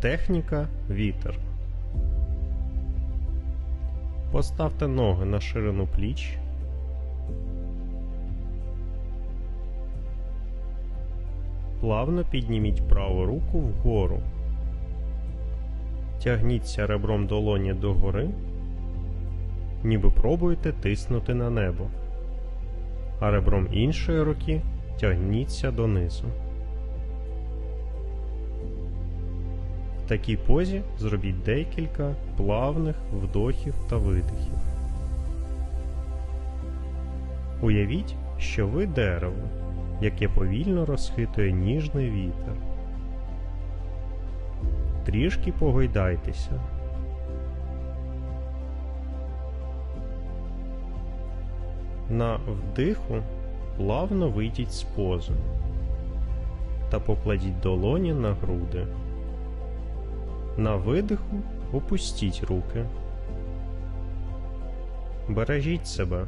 Техніка вітер. Поставте ноги на ширину пліч. Плавно підніміть праву руку вгору. Тягніться ребром долоні догори, ніби пробуєте тиснути на небо, а ребром іншої руки тягніться донизу. В такій позі зробіть декілька плавних вдохів та видихів. Уявіть, що ви дерево, яке повільно розхитує ніжний вітер. Трішки погойдайтеся. На вдиху плавно вийдіть з пози та покладіть долоні на груди. На видиху опустіть руки. Бережіть себе.